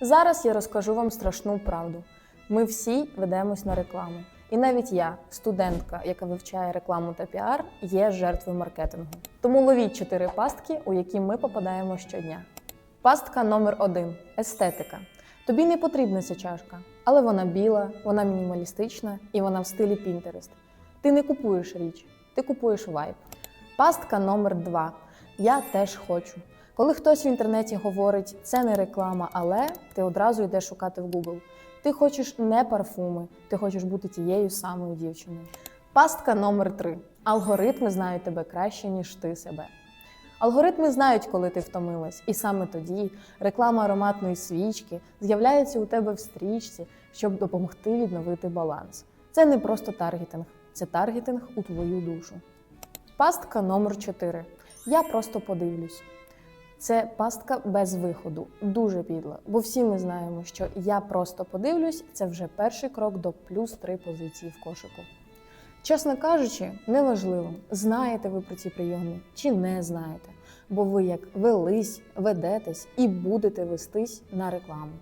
Зараз я розкажу вам страшну правду. Ми всі ведемось на рекламу. І навіть я, студентка, яка вивчає рекламу та піар, є жертвою маркетингу. Тому ловіть чотири пастки, у які ми попадаємо щодня. Пастка номер один естетика. Тобі не потрібна ця чашка, але вона біла, вона мінімалістична і вона в стилі Pinterest. Ти не купуєш річ, ти купуєш вайб. Пастка номер два. Я теж хочу. Коли хтось в інтернеті говорить, це не реклама, але ти одразу йдеш шукати в Google. Ти хочеш не парфуми, ти хочеш бути тією самою дівчиною. Пастка номер три. Алгоритми знають тебе краще, ніж ти себе. Алгоритми знають, коли ти втомилась, і саме тоді реклама ароматної свічки з'являється у тебе в стрічці, щоб допомогти відновити баланс. Це не просто таргетинг, це таргетинг у твою душу. Пастка номер 4. Я просто подивлюсь. Це пастка без виходу, дуже підла. Бо всі ми знаємо, що я просто подивлюсь це вже перший крок до плюс три позиції в кошику. Чесно кажучи, неважливо, знаєте ви про ці прийоми чи не знаєте, бо ви як велись, ведетесь і будете вестись на рекламу.